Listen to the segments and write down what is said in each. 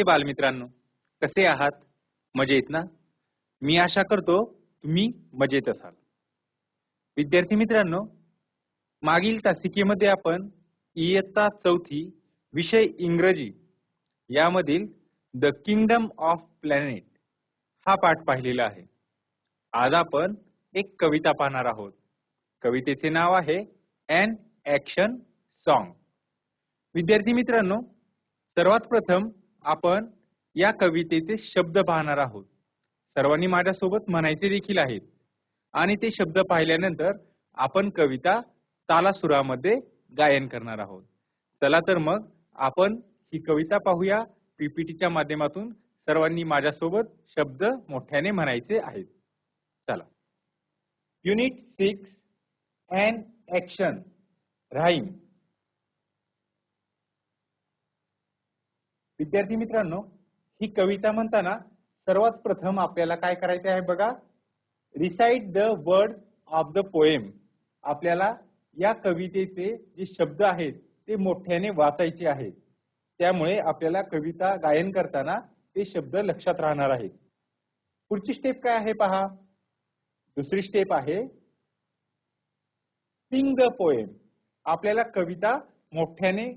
नमस्ते बालमित्रांनो. कसे आहात? मजेत ना? मी आशा करतो तुम्ही मजेत असाल. विद्यार्थी मित्रांनो मागील तासिकेमध्ये आपण इयत्ता चौथी विषय इंग्रजी यामधील द किंगडम ऑफ प्लॅनेट हा पाठ पाहिलेला आहे. आज आपण एक कविता पाहणार आहोत. कवितेचे नाव आहे अँड ॲक्शन सॉन्ग विद्यार्थी मित्रांनो सर्वात प्रथम आपण या कवितेचे शब्द पाहणार आहोत. सर्वांनी माझ्यासोबत म्हणायचे देखील आहेत. आणि ते शब्द पाहिल्यानंतर आपण कविता तालासुरामध्ये गायन करणार आहोत. चला तर मग आपण ही कविता पाहूया. पीपीटीच्या माध्यमातून सर्वांनी माझ्यासोबत शब्द मोठ्याने म्हणायचे आहेत. चला. Unit six and action rhyme विद्यार्थी मित्रांनो ही कविता म्हणताना सर्वात प्रथम आपल्याला काय करायचे आहे बघा? Recite the word of the poem आपल्याला या कवितेचे जे शब्द आहेत ते मोठ्याने वाचायचे आहेत. त्यामुळे आपल्याला कविता गायन करताना ते शब्द लक्षात राहणार आहेत. पुढची स्टेप काय आहे पहा. दुसरी स्टेप आहे सिंग द पोएम आपल्याला कविता मोठ्याने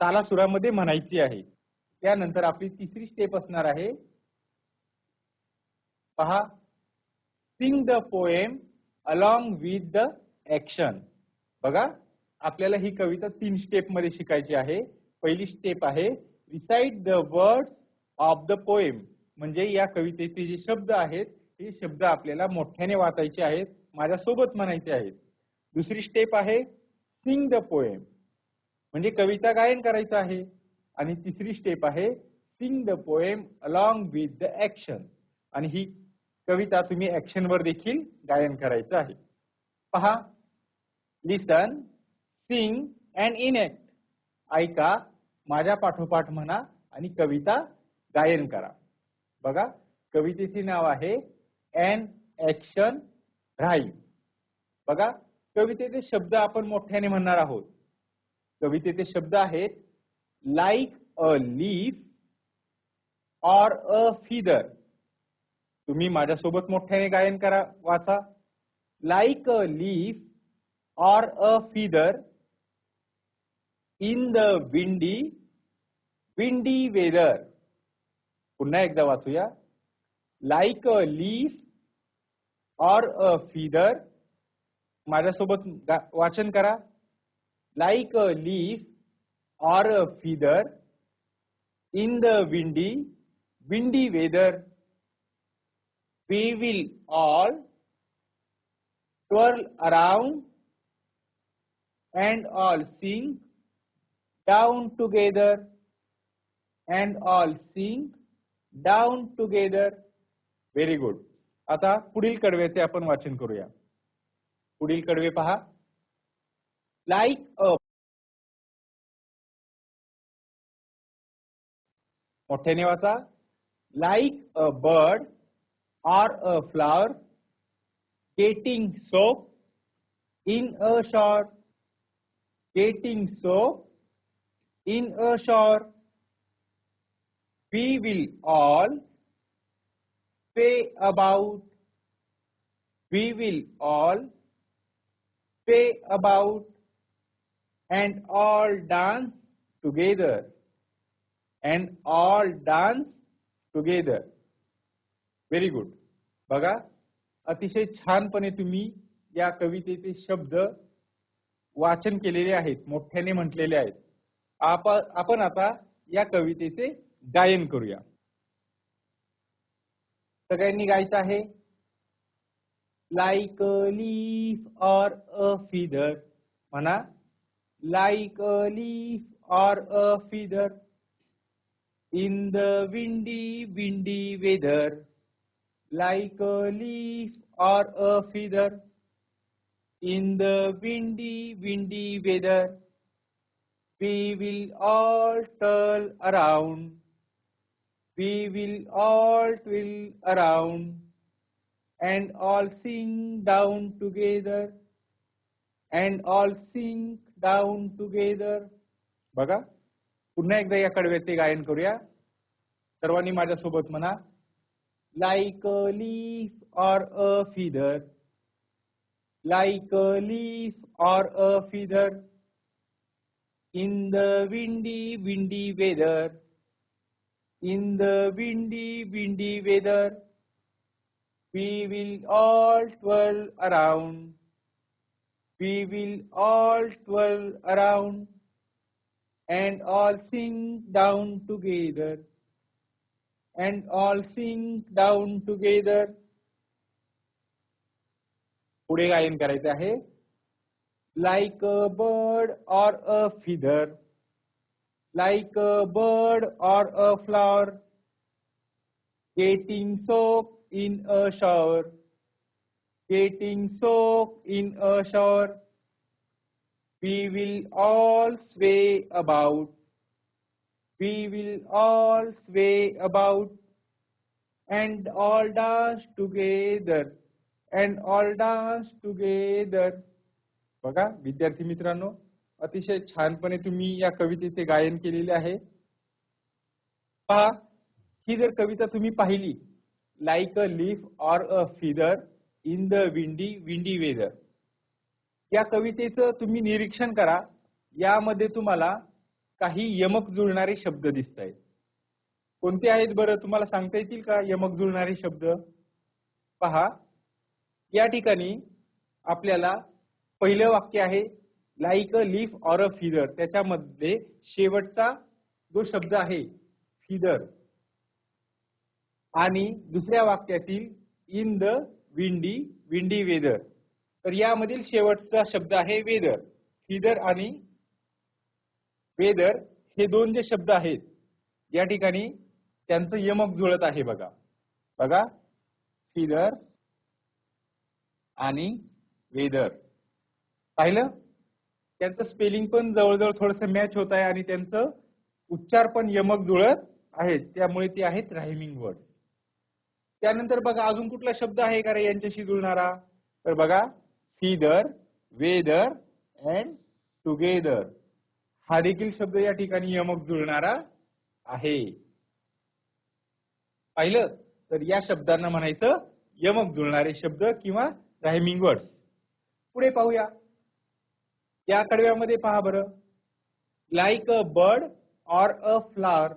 तालासुरामध्ये म्हणायची आहे. त्यानंतर आपली तिसरी स्टेप असणार आहे. पहा. Sing the poem along with the action बघा. आपल्याला ही कविता तीन स्टेपमध्ये शिकायची आहे. पहिली स्टेप आहे recite the word of the poem म्हणजे या कवितेचे जे शब्द आहेत हे शब्द आपल्याला मोठ्याने वाचायचे आहेत माझ्यासोबत म्हणायचे आहेत. दुसरी स्टेप आहे सिंग द पोएम म्हणजे कविता गायन करायचं आहे. आणि तिसरी स्टेप आहे sing the poem along with the action आणि ही कविता तुम्ही ऍक्शन वर देखील गायन करायचं आहे. पहा. लिसन सिंग अँड इनॅक्ट ऐका माझ्या पाठोपाठ म्हणा आणि कविता गायन करा. बघा कवितेचे नाव आहे अँड ऍक्शन राईम बघा कवितेचे शब्द आपण मोठ्याने म्हणणार आहोत. कवितेचे शब्द आहेत like a leaf or a feather तुम्ही माझ्यासोबत मोठ्याने गायन करा वाचा. Like a leaf or a feather in the windy windy weather पुन्हा एकदा वाचूया. Like a leaf or a feather माझ्यासोबत वाचन करा. Like a leaf or a feather in the windy, windy weather. We will all twirl around and all sing down together and all sing down together Very good. आता पुढील कडवेचे आपण वाचन करूया पुढील कडवे पहा लाईक अ मोठ्याने वाचा like a bird or a flower getting soap in a shower getting soap in a shower we will all pay about we will all pay about and all dance together And all dance together. Very good. बघा अतिशय छानपणे तुम्ही या कवितेचे शब्द वाचन केलेले आहेत मोठ्याने म्हटलेले आहेत. आपण आता या कवितेचे गायन करूया. सगळ्यांनी गायचं आहे? Like a leaf or a feather म्हणा like a leaf or a feather In the windy, windy weather, like a leaf or a feather. In the windy, windy weather, we will all turn around. We will all twirl around and all sing down together and all sink down together. Baga? पुन्हा एकदा या कडव्याचे गायन करूया सर्वांनी माझ्यासोबत म्हणा like leaf or a feather like leaf or a feather in the windy windy weather in the windy windy weather we will all twirl around We will all twirl around and all sink down together, and all sink down together. पुढे गायन करायचे आहे like a bird or a feather, like a bird or a flower, getting soaked in a shower, getting soaked in a shower. We will all sway about, we will all sway about, and all dance together, and all dance together. बघा विद्यार्थी मित्रांनो अतिशय छानपणे तुम्ही या कवितेचे गायन केलेले आहे पहा ही जर कविता तुम्ही पाहिली like a leaf or a feather in the windy windy weather या कवितेचं तुम्ही निरीक्षण करा. यामध्ये तुम्हाला काही यमक जुळणारे शब्द दिसत आहेत कोणते आहेत बरं? तुम्हाला सांगता येतील का यमक जुळणारे शब्द? पहा. या ठिकाणी आपल्याला पहिलं वाक्य आहे like a leaf or a feather त्याच्यामध्ये शेवटचा जो शब्द आहे फिदर आणि दुसऱ्या वाक्यातील in the windy windy weather तर यामधील शेवटचा शब्द आहे वेदर. फिदर आणि वेदर हे दोन जे शब्द आहेत या ठिकाणी त्यांचं यमक जुळत आहे बघा. बघा. फिदर आणि वेदर. पाहिलं? त्यांचं स्पेलिंग पण जवळजवळ थोडस मॅच होत आहे आणि त्यांचं उच्चार पण यमक जुळत आहेत. त्यामुळे ते आहेत रायमिंग वर्ड त्यानंतर बघा अजून कुठला शब्द आहे का रे यांच्याशी जुळणारा? तर बघा. सीदर वेदर अँड टुगेदर हा देखील शब्द या ठिकाणी यमक जुळणारा आहे. पाहिलं? तर या शब्दांना म्हणायचं यमक जुळणारे शब्द किंवा रायमिंग वर्ड्स पुढे पाहूया. या कडव्यामध्ये पहा बरं. Like a bird or a flower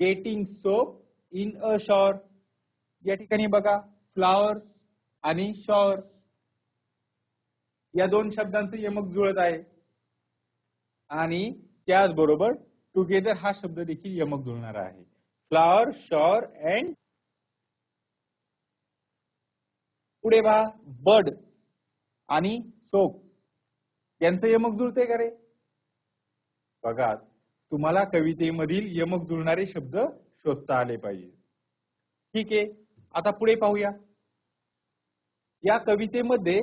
getting soap in a shower या ठिकाणी बघा. फ्लावर आणि शॉर या दोन शब्दांचं यमक जुळत आहे. आणि त्याचबरोबर टुगेदर हा शब्द देखील यमक जुळणारा आहे. फ्लॉवर शॉर अँड पुढे पहा बर्ड आणि सोप यांचं यमक जुळते का रे? बघा तुम्हाला कवितेमधील यमक जुळणारे शब्द शोधता आले पाहिजे. ठीक आहे आता पुढे पाहूया. या कवितेमध्ये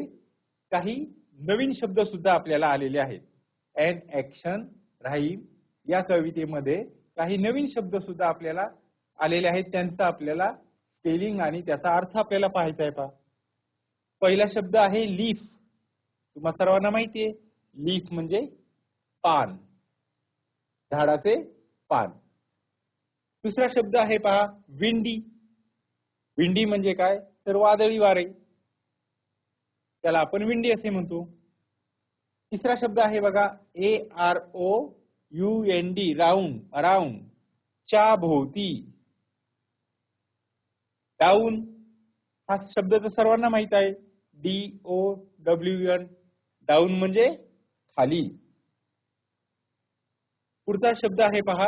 काही नवीन शब्द सुद्धा आपल्याला आलेले आहेत. अँड ऍक्शन राहीम या कवितेमध्ये काही नवीन शब्द सुद्धा आपल्याला आलेले आहेत. त्यांचा आपल्याला स्पेलिंग आणि त्याचा अर्थ आपल्याला पाहायचा आहे पहा. पहिला शब्द आहे लीफ तुम्हा सर्वांना माहिती आहे. लीफ म्हणजे पान. झाडाचे पान. दुसरा शब्द आहे पहा विंडी विंडी म्हणजे काय? तर वादळी वारे. त्याला आपण विंडी असे म्हणतो. तिसरा शब्द आहे बघा A R O U N D round around च्या भोवती. डाऊन हा शब्द तर सर्वांना माहीत आहे. D O W N down म्हणजे खाली. पुढचा शब्द आहे पहा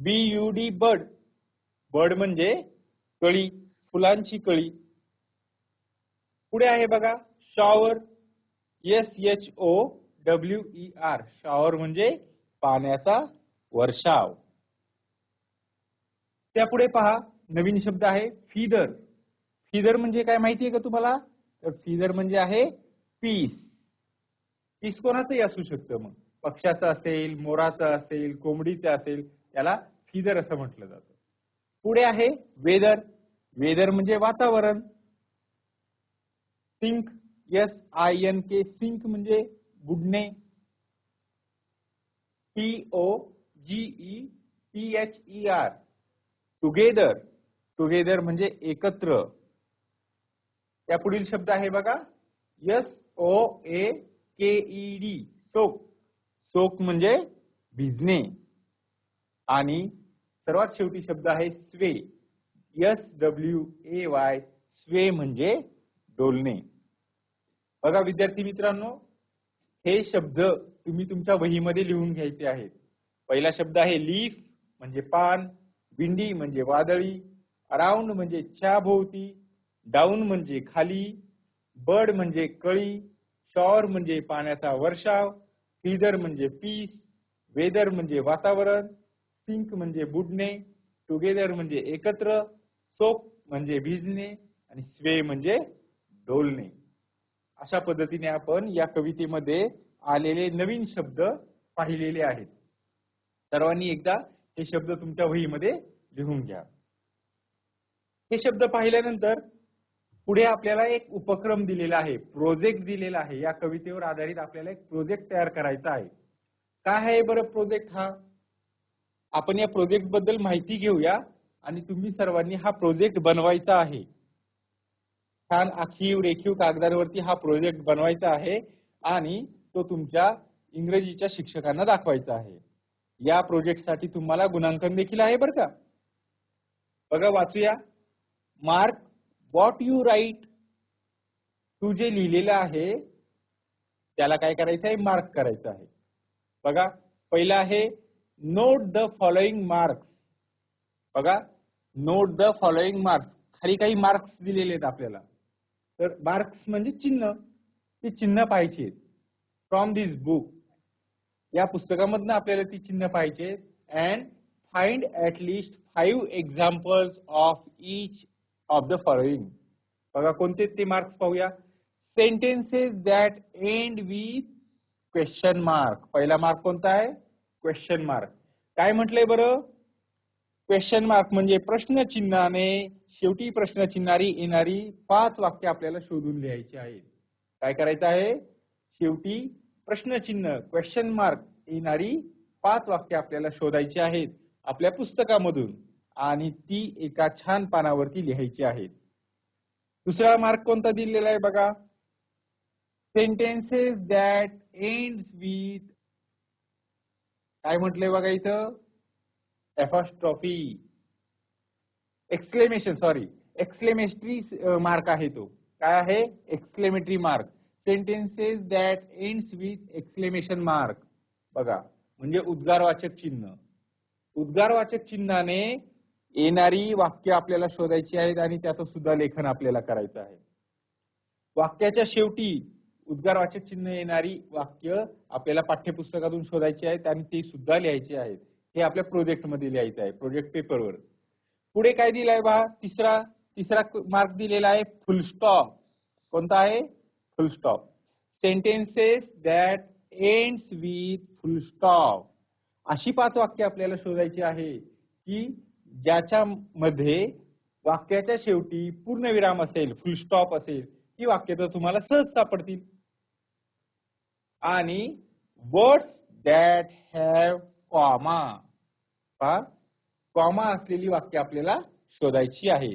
B U D bud bud म्हणजे कळी फुलांची कळी. पुढे आहे बघा shower S H O W E R shower म्हणजे पाण्याचा वर्षाव. त्यापुढे पहा नवीन शब्द आहे फिदर फिदर म्हणजे काय माहिती आहे का तुम्हाला? तर फिदर म्हणजे आहे पीस पीस कोणाचंही असू शकतं मग. पक्ष्याचं असेल मोराचं असेल कोंबडीचं असेल त्याला फिदर असं म्हटलं जातं. पुढे आहे वेदर वेदर म्हणजे वातावरण. Sink S I N K sink म्हणजे बुडणे T O G E P H E R together together म्हणजे एकत्र. त्या पुढील शब्द आहे बघा. S O A K E D soak soak म्हणजे भिजणे. आणि सर्वात शेवटी शब्द आहे sway. S W A Y sway म्हणजे डोलणे. बघा विद्यार्थी मित्रांनो हे शब्द तुम्ही तुमच्या वहीमध्ये लिहून घ्यायचे आहेत. पहिला शब्द आहे लीफ म्हणजे पान विंडी म्हणजे वादळी अराउंड म्हणजे च्या भोवती डाऊन म्हणजे खाली बर्ड म्हणजे कळी शॉर म्हणजे पाण्याचा वर्षाव फीदर म्हणजे पीस वेदर म्हणजे वातावरण सिंक म्हणजे बुडणे टुगेदर म्हणजे एकत्र सोप म्हणजे भिजणे आणि स्वे म्हणजे डोलणे. अशा पद्धतीने आपण या कवितेमध्ये आलेले नवीन शब्द पाहिलेले आहेत. सर्वांनी एकदा हे शब्द तुमच्या वहीमध्ये लिहून घ्या. हे शब्द पाहिल्यानंतर पुढे आपल्याला एक उपक्रम दिलेला आहे प्रोजेक्ट दिलेला आहे. या कवितेवर आधारित आपल्याला एक प्रोजेक्ट तयार करायचा आहे. काय आहे बरं प्रोजेक्ट हा? आपण या प्रोजेक्टबद्दल माहिती घेऊया आणि तुम्ही सर्वांनी हा प्रोजेक्ट बनवायचा आहे. छान आखीव रेखीव कागदावरती हा प्रोजेक्ट बनवायचा आहे आणि तो तुमच्या इंग्रजीच्या शिक्षकांना दाखवायचा आहे. या प्रोजेक्टसाठी तुम्हाला गुणांकन देखील आहे बरं का? बघा वाचूया. मार्क वॉट यू राईट तू जे लिहिलेलं आहे त्याला काय करायचं आहे? मार्क करायचं आहे. बघा पहिलं आहे नोट द फॉलोइंग मार्क्स बघा नोट द फॉलोइंग मार्क्स खाली काही मार्क्स दिलेले आहेत आपल्याला. तर मार्क्स म्हणजे चिन्ह. ती चिन्ह पाहिजे फ्रॉम दिस बुक या पुस्तकामधनं आपल्याला ती चिन्ह पाहिजे and find at least five examples of each of the following बघा कोणते ते मार्क्स पाहूया. Sentences that end with question mark पहिला मार्क कोणता आहे? क्वेश्चन मार्क काय म्हटलंय बरं? क्वेश्चन मार्क म्हणजे प्रश्नचिन्हाने शेवटी प्रश्नचिन्हारी येणारी पाच वाक्य आपल्याला शोधून लिहायची आहेत. काय करायचं आहे? शेवटी प्रश्नचिन्ह क्वेश्चन मार्क येणारी पाच वाक्य आपल्याला शोधायची आहेत आपल्या पुस्तकामधून आणि ती एका छान पानावरती लिहायची आहेत. दुसरा मार्क कोणता दिलेला आहे बघा? सेंटेन्सेस दॅट एंड विथ काय म्हटलंय बघा इथं? Apostrophe exclamation sorry exclamatory mark आहे तो. काय आहे? Exclamatory mark sentences that ends with exclamation mark बघा म्हणजे उद्गारवाचक चिन्ह. उद्गारवाचक चिन्हाने येणारी वाक्य आपल्याला शोधायची आहेत आणि त्याचं सुद्धा लेखन आपल्याला करायचं आहे. वाक्याच्या शेवटी उद्गारवाचक चिन्ह येणारी वाक्य आपल्याला पाठ्यपुस्तकातून शोधायची आहेत आणि ती सुद्धा लिहायची आहेत. हे आपल्या प्रोजेक्टमध्ये लिहायचं आहे प्रोजेक्ट पेपरवर. पुढे काय दिलाय बा? तिसरा तिसरा मार्क दिलेला आहे फुलस्टॉप कोणता आहे? Full stop sentences that ends with full stop अशी पाच वाक्य आपल्याला शोधायची आहे की ज्याच्यामध्ये वाक्याच्या शेवटी पूर्ण विराम असेल फुल स्टॉप असेल ती वाक्य तर तुम्हाला सहज सापडतील. आणि वर्ड्स दॅट हॅव कॉमा पहा कॉमा असलेली वाक्य आपल्याला शोधायची आहे.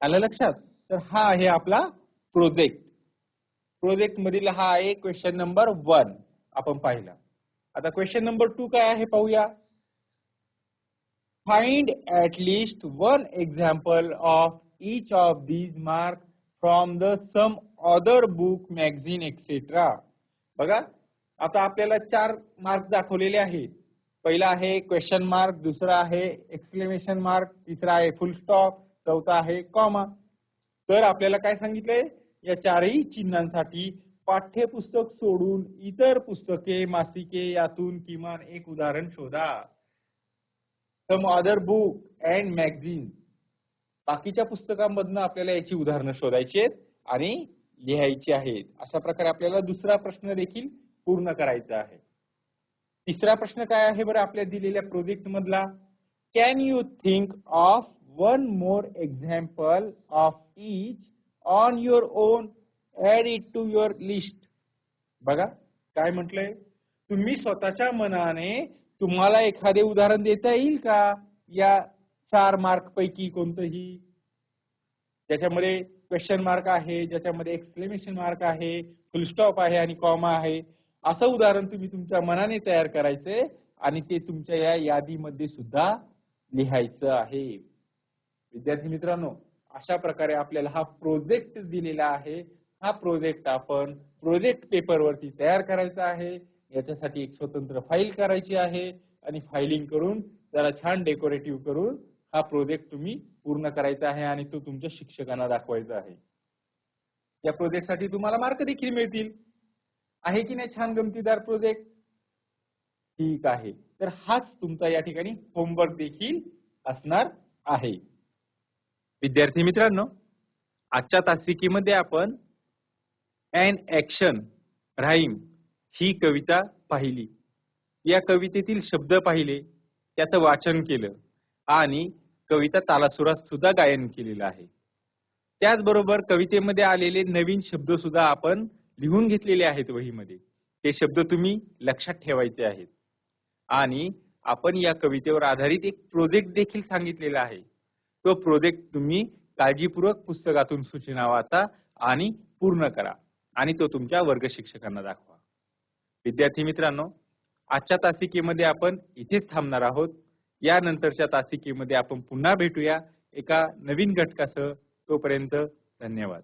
आलं लक्षात? तर हा आहे आपला प्रोजेक्ट प्रोजेक्ट मधील हा आहे क्वेश्चन नंबर वन आपण पाहिला. आता क्वेश्चन नंबर टू काय आहे पाहूया? Find at least one example of each of these mark from the some other book magazine etc बघा आता आपल्याला चार मार्क दाखवलेले आहेत. पहिला आहे क्वेश्चन मार्क दुसरा आहे एक्सक्लेमेशन मार्क तिसरा आहे फुल स्टॉप चौथा आहे कॉमा तर आपल्याला काय सांगितलंय? या चारही चिन्हांसाठी पाठ्यपुस्तक सोडून इतर पुस्तके मासिके यातून किमान एक उदाहरण शोधा. Some other book and magazine बाकीच्या पुस्तकांमधनं आपल्याला याची उदाहरणं शोधायची आहेत आणि लिहायची आहेत. अशा प्रकारे आपल्याला दुसरा प्रश्न देखील पूर्ण करायचा आहे. तिसरा प्रश्न काय आहे बरं आपल्या दिलेल्या प्रोजेक्ट मधला? Can you think of one more example of each on your own add it to your list बघा काय म्हटलंय? तुम्ही स्वतःच्या मनाने तुम्हाला एखादे उदाहरण देता येईल का? या चार मार्क पैकी कोणतंही. ज्याच्यामध्ये क्वेश्चन मार्क आहे ज्याच्यामध्ये एक्सप्लेनेशन मार्क आहे फुलस्टॉप आहे आणि कॉमा आहे. असं उदाहरण तुम्ही तुमच्या मनाने तयार करायचंय आणि ते तुमच्या या यादीमध्ये सुद्धा लिहायचं आहे. विद्यार्थी मित्रांनो अशा प्रकारे आपल्याला हा प्रोजेक्ट दिलेला आहे. हा प्रोजेक्ट आपण प्रोजेक्ट पेपर वरती तयार करायचा आहे. याच्यासाठी एक स्वतंत्र फाईल करायची आहे आणि फायलिंग करून जरा छान डेकोरेटिव्ह करून हा प्रोजेक्ट तुम्ही पूर्ण करायचा आहे आणि तो तुमच्या शिक्षकांना दाखवायचा आहे. या प्रोजेक्टसाठी तुम्हाला मार्क देखील मिळतील. आहे की नाही छान गमतीदार प्रोजेक्ट ठीक आहे. तर हाच तुमचा या ठिकाणी होमवर्क देखील असणार आहे. विद्यार्थी मित्रांनो आजच्या तासिकेमध्ये आपण अँड ऍक्शन राईम ही कविता पाहिली. या कवितेतील शब्द पाहिले त्याचं वाचन केलं आणि कविता तालासुरात सुद्धा गायन केलेलं आहे. त्याचबरोबर कवितेमध्ये आलेले नवीन शब्द सुद्धा आपण लिहून घेतलेले आहेत वहीमध्ये. ते शब्द तुम्ही लक्षात ठेवायचे आहेत. आणि आपण या कवितेवर आधारित एक प्रोजेक्ट देखील सांगितलेला आहे. तो प्रोजेक्ट तुम्ही काळजीपूर्वक पुस्तकातून सूचना वाचा आणि पूर्ण करा. आणि तो तुमच्या वर्ग शिक्षकांना दाखवा. विद्यार्थी मित्रांनो आजच्या तासिकेमध्ये आपण इथेच थांबणार आहोत. यानंतरच्या तासिकेमध्ये आपण पुन्हा भेटूया एका नवीन घटकासह. तोपर्यंत धन्यवाद.